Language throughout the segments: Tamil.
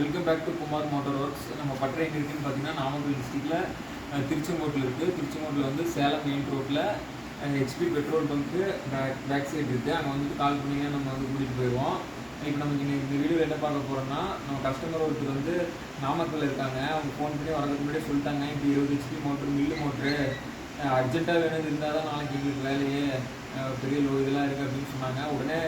வெல்கம் பேக் மோட்டார் ஒர்க்ஸ் நம்ம பட்டறை எங்கே இருக்குன்னு பார்த்தீங்கன்னா நாமக்கல் டிஸ்ட்ரிக்டில் திருச்செங்கோட்டில் இருக்குது திருச்செங்கோட்டில் வந்து சேலம் மெயின் ரோட்டில் HP petrol bunk back back side இருக்குது அங்கே வந்துட்டு கால் பண்ணிங்கன்னா நம்ம வந்து கூட்டிகிட்டு போயிடுவோம் இப்போ நமக்கு இன்னைக்கு இந்த வீடியோவில் என்ன பார்க்க போகிறோம்னா நம்ம கஸ்டமர் ஒருத்தர் வந்து நாமக்கல்ல இருக்காங்க. அவங்க ஃபோன் பண்ணி வரதுக்கு முன்னாடியே சொல்லிட்டாங்க. இப்போ இருபது ஹெச்பி மோட்ரு மில்லு மோட்ரு அர்ஜென்ட்டாக வேணுது இருந்தால் தான் நாளைக்கு எங்களுக்கு வேலையே. பெரிய லோ இதெல்லாம் இருக்குது அப்படின்னு சொன்னாங்க. உடனே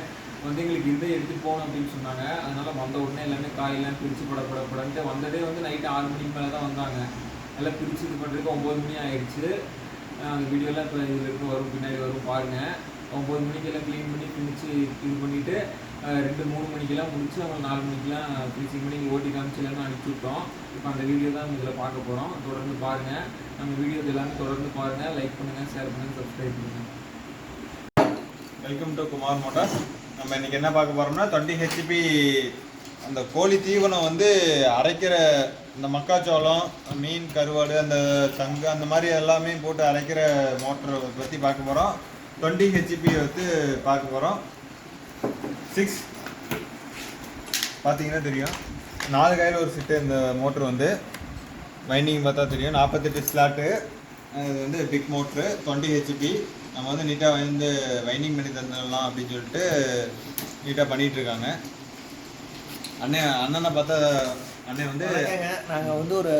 வந்து எங்களுக்கு இதை எடுத்துகிட்டு போகணும் அப்படின்னு சொன்னாங்க. அதனால் வந்த உடனே எல்லாமே காயெல்லாம் பிரித்து பட பட படன்ட்டு வந்ததே வந்து நைட்டு ஆறு மணிக்கு மேலே தான் வந்தாங்க. எல்லாம் பிரித்து இது பண்ணுறதுக்கு ஒம்பது மணி ஆயிடுச்சு. அந்த வீடியோலாம் இப்போ இதில் இருக்கு வரும் பின்னாடி வரும் பாருங்கள் ஒம்பது மணிக்கெல்லாம் க்ளீன் பண்ணி பிரித்து இது பண்ணிவிட்டு ரெண்டு மூணு மணிக்கெல்லாம் முடிச்சு அவங்க நாலு மணிக்கெல்லாம் ஃபினிஷிங் பண்ணி ஓட்டி காமிச்சு எல்லாமே அனுப்பிச்சி விட்டோம். இப்போ அந்த வீடியோ தான் இதில் பார்க்க போகிறோம் தொடர்ந்து பாருங்கள் நம்ம வீடியோ எல்லாமே தொடர்ந்து பாருங்கள் லைக் பண்ணுங்கள் ஷேர் பண்ணுங்கள் சப்ஸ்கிரைப் பண்ணுங்கள் வெல்கம் டு குமார் மோட்டார்ஸ் நம்ம இன்றைக்கி என்ன பார்க்க போகிறோம்னா டுவெண்ட்டி ஹெச்பி அந்த கோழி தீவனம் வந்து அரைக்கிற இந்த மக்காச்சோளம் மீன் கருவாடு அந்த தங்கு அந்த மாதிரி எல்லாமே போட்டு அரைக்கிற மோட்டரை பற்றி பார்க்க போகிறோம் டுவெண்ட்டி ஹெச்பி வந்து பார்க்க போகிறோம் சிக்ஸ் பார்த்தீங்கன்னா தெரியும். நாலு கையில் ஒரு சிட்டு இந்த மோட்ரு வந்து. வைண்டிங் பார்த்தா தெரியும். நாற்பத்தெட்டு ஸ்லாட்டு இது வந்து பிக் மோட்ரு டுவெண்ட்டி ஹெச்பி நம்ம வந்து நீட்டாக வந்து வைண்டிங் பண்ணி தந்துடலாம் அப்படின்னு சொல்லிட்டு நீட்டாக பண்ணிட்டு இருக்காங்க அண்ணன் அண்ணனை பார்த்தா அண்ணன் வந்து நாங்கள் வந்து ஒரு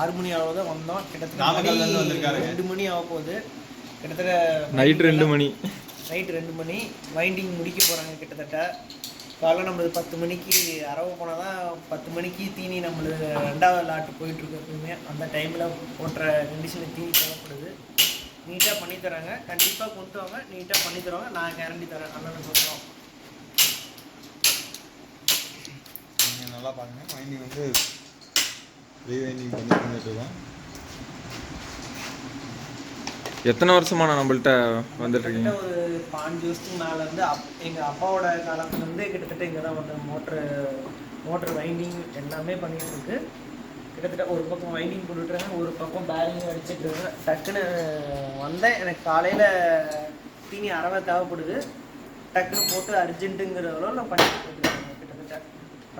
ஆறு மணி அளவு தான் வந்தோம். கிட்டத்தட்ட. ரெண்டு மணி ஆக போகுது. கிட்டத்தட்ட நைட் ரெண்டு மணி. நைட் ரெண்டு மணி. வைண்டிங் முடிக்க போகிறாங்க கிட்டத்தட்ட. காலைல நம்மளுக்கு பத்து மணிக்கு அரவு போனால் தான் பத்து மணிக்கு தீனி நம்மளுக்கு ரெண்டாவது லாட்டு போயிட்டுருக்கு எப்பவுமே. அந்த டைமில் ஓட்டுற கண்டிஷனில் தீனி தேவைப்படுது. நீட்டாக பண்ணி தராங்க. கண்டிப்பாக கொண்டு வாங்க நீட்டாக பண்ணி தருவாங்க. நான் கேரண்டி தரேன். அண்ணன் சொல்கிறோம் நீங்க நல்லா பாருங்க. வைண்டிங் வந்து ரீ வைண்டிங் பண்ணி தந்துட்டு இருக்கோம். எத்தனை வருஷமா நான் நம்மள்ட்ட வந்துட்டு இருக்கீங்க? கிட்டத்தட்ட ஒரு பாஞ்சு வருஷத்துக்கு மேல இருந்து அப் எங்கள் அப்பாவோட காலத்துல இருந்தே கிட்டத்தட்ட இங்கே தான் வந்து மோட்ரு மோட்ரு வைண்டிங் எல்லாமே பண்ணிட்டு இருக்கு. கிட்டத்தட்ட ஒரு பக்கம் வைண்டிங் போட்டுட்ருக்காங்க ஒரு பக்கம் பேரிங் அடிச்சுட்டு இருக்காங்க டக்குன்னு வந்தேன். எனக்கு காலையில் தீனி அறவை தேவைப்படுது. டக்குன்னு போட்டு அர்ஜென்ட்டுங்கிற அளவில் நான் பண்ணி கொடுத்துருக்கேன் கிட்டத்தட்ட.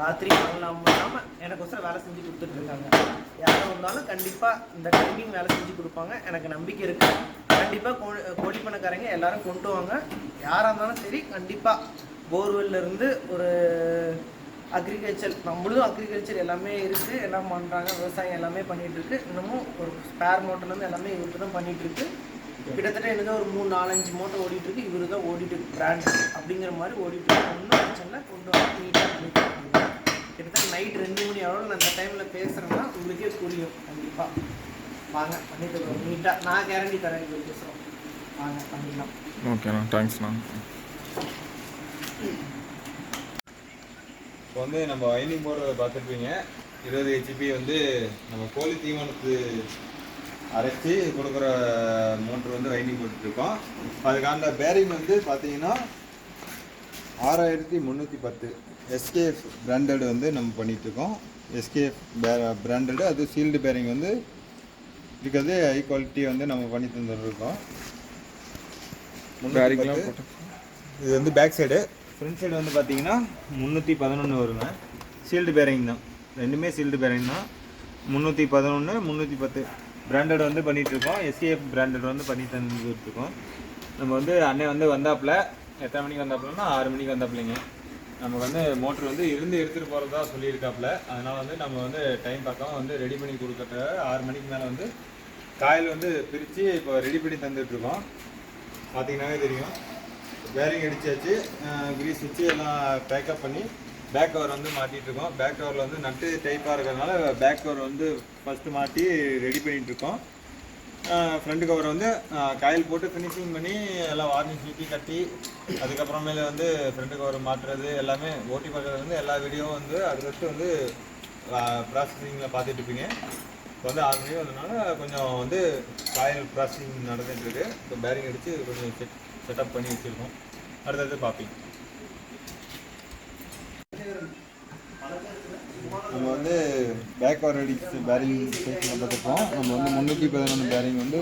ராத்திரி பண்ணலாம் இல்லாமல் எனக்கோசரம் வேலை செஞ்சு கொடுத்துட்ருக்காங்க யாரும் வந்தாலும் கண்டிப்பாக இந்த டைமிங் வேலை செஞ்சு கொடுப்பாங்க. எனக்கு நம்பிக்கை இருக்குது கண்டிப்பாக கோ கோழி பண்ணக்காரங்க எல்லாரும் கொண்டு வாங்க. யாராக இருந்தாலும் சரி கண்டிப்பாக போர்வெல்லேருந்து ஒரு அக்ரிகல்ச்சர் நம்மளும் அக்ரிகல்ச்சர் எல்லாமே இருக்குது எல்லாம் பண்ணுறாங்க விவசாயம் எல்லாமே பண்ணிகிட்ருக்கு இன்னமும் ஒரு ஸ்பேர் மோட்டர்லேருந்து எல்லாமே இவர்கிட்ட தான் பண்ணிகிட்ருக்கு இருக்கு கிட்டத்தட்ட எனக்கு ஒரு மூணு நாலஞ்சு மோட்டர் ஓடிட்டுருக்கு. இவர் தான் ஓடிட்டு இருக்கு பிராண்ட் அப்படிங்கிற மாதிரி ஓடிட்டு ஒன்றும் பிரச்சனை கொண்டு வந்து நீட்டாக பண்ணிட்டு கிட்டத்தட்ட நைட் ரெண்டு மணி அளவில் நான் அந்த டைமில் பேசுகிறேன்னா உங்களுக்கே புரியும். கண்டிப்பாக வாங்க பண்ணிட்டு நீட்டாக நான் கேரண்டி தரேன் இது பேசுகிறோம் வாங்க பண்ணிக்கலாம் ஓகேண்ணா தேங்க்ஸ்ண்ணா இப்போ வந்து நம்ம வைண்டிங் போர்டு பார்த்துருப்பீங்க. இருபது ஹெச்பி வந்து நம்ம கோழி தீவனத்து அரைச்சி கொடுக்குற மோட்ரு வந்து வைண்டிங் போட்டுட்ருக்கோம் அதுக்கான பேரிங் வந்து பார்த்தீங்கன்னா ஆறாயிரத்தி முந்நூற்றி பத்து எஸ்கேஎஃப் பிராண்டட் வந்து நம்ம பண்ணிகிட்ருக்கோம் எஸ்கேஎஃப் பிராண்டடு அது சீல்டு பேரிங் வந்து இருக்கிறது ஹை குவாலிட்டி வந்து நம்ம பண்ணி தந்துருக்கோம் இது வந்து பேக் சைடு ஃப்ரண்ட் சைடு வந்து பார்த்தீங்கன்னா முந்நூற்றி பதினொன்று வருங்க. சீல்டு பேரிங் தான். ரெண்டுமே சீல்டு பேரிங் தான். முந்நூற்றி பதினொன்று முந்நூற்றி பத்து. பிராண்டட் வந்து பண்ணிகிட்ருக்கோம் இருக்கோம் எஸ்சிஎஃப் பிராண்டட் வந்து பண்ணி தந்துட்டுருக்கோம் நம்ம வந்து அண்ணன் வந்து வந்தாப்புல எத்தனை மணிக்கு வந்தாப்புலன்னா ஆறு மணிக்கு வந்தாப்புலைங்க. நமக்கு வந்து மோட்ரு வந்து இருந்து எடுத்துகிட்டு போகிறதா சொல்லியிருக்காப்புல. அதனால் வந்து நம்ம வந்து டைம் பார்க்காம வந்து ரெடி பண்ணி கொடுக்கறத ஆறு மணிக்கு மேலே வந்து காயில் வந்து பிரித்து இப்போ ரெடி பண்ணி தந்துட்டுருக்கோம். பார்த்தீங்கன்னாவே தெரியும். பேரிங் அடிச்சாச்சு. கிரீஸ் வச்சு எல்லாம் பேக்கப் பண்ணி பேக் கவர் வந்து மாட்டிகிட்ருக்கோம் பேக் கவரில் வந்து நட்டு டைப்பாக இருக்கிறதுனால பேக் கவர் வந்து ஃபஸ்ட்டு மாட்டி ரெடி பண்ணிகிட்ருக்கோம் இருக்கோம். ஃப்ரண்ட் கவர் வந்து காயில் போட்டு ஃபினிஷிங் பண்ணி எல்லாம் வார்னிஷ் சுற்றி கட்டி அதுக்கப்புறமேல வந்து ஃப்ரண்ட் கவர் மாட்டுறது எல்லாமே ஓட்டி பார்க்குறது வந்து எல்லா வீடியோவும் வந்து அடுத்தடுத்து வந்து ப்ராசஸிங்கில் பார்த்துட்டு இருப்பீங்க. இப்போ வந்து ஆறு மணி வந்ததுனால கொஞ்சம் வந்து காயில் ப்ராசஸிங் நடந்துட்டு இருக்கு இப்போ பேரிங் அடித்து கொஞ்சம் செட் செட்டப் பண்ணி வச்சுருக்கோம். அடுத்தது பார்ப்பீங்க. நம்ம வந்து பேக் கவர் அடிச்சு பேரிங் செக்ஷனில் பார்த்துருக்கோம் நம்ம வந்து முந்நூற்றி பதினொன்று பேரிங் வந்து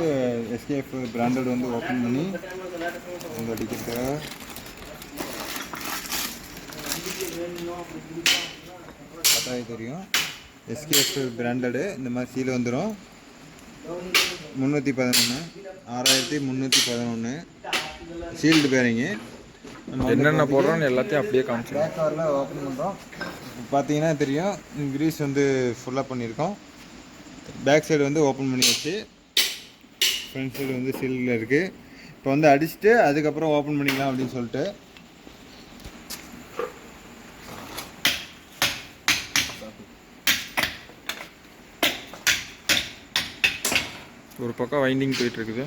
எஸ்கேஎஃப் பிராண்டட் வந்து ஓப்பன் பண்ணி அங்கே அடிக்கிறதுக்காக பார்த்தாவே தெரியும். எஸ்கேஎஸ் பிராண்டடு இந்த மாதிரி சீல் வந்துடும் முந்நூற்றி பதினொன்று ஆறாயிரத்தி முந்நூற்றி பதினொன்று சீல்டு பேரிங்கு என்னென்ன போடுறோன்னு எல்லாத்தையும் அப்படியே காமிச்சிடும் பேக் கவரில் ஓப்பன் பண்ணுறோம் பார்த்தீங்கன்னா தெரியும் கிரீஸ் வந்து ஃபுல்லாக பண்ணியிருக்கோம். பேக் சைடு வந்து ஓப்பன் பண்ணியாச்சு. ஃப்ரண்ட் சைடு வந்து சீலில் இருக்குது இப்போ வந்து அடிச்சுட்டு அதுக்கப்புறம் ஓப்பன் பண்ணிக்கலாம் அப்படின்னு சொல்லிட்டு ஒரு பக்கம் வைண்டிங் போயிட்டு இருக்குது.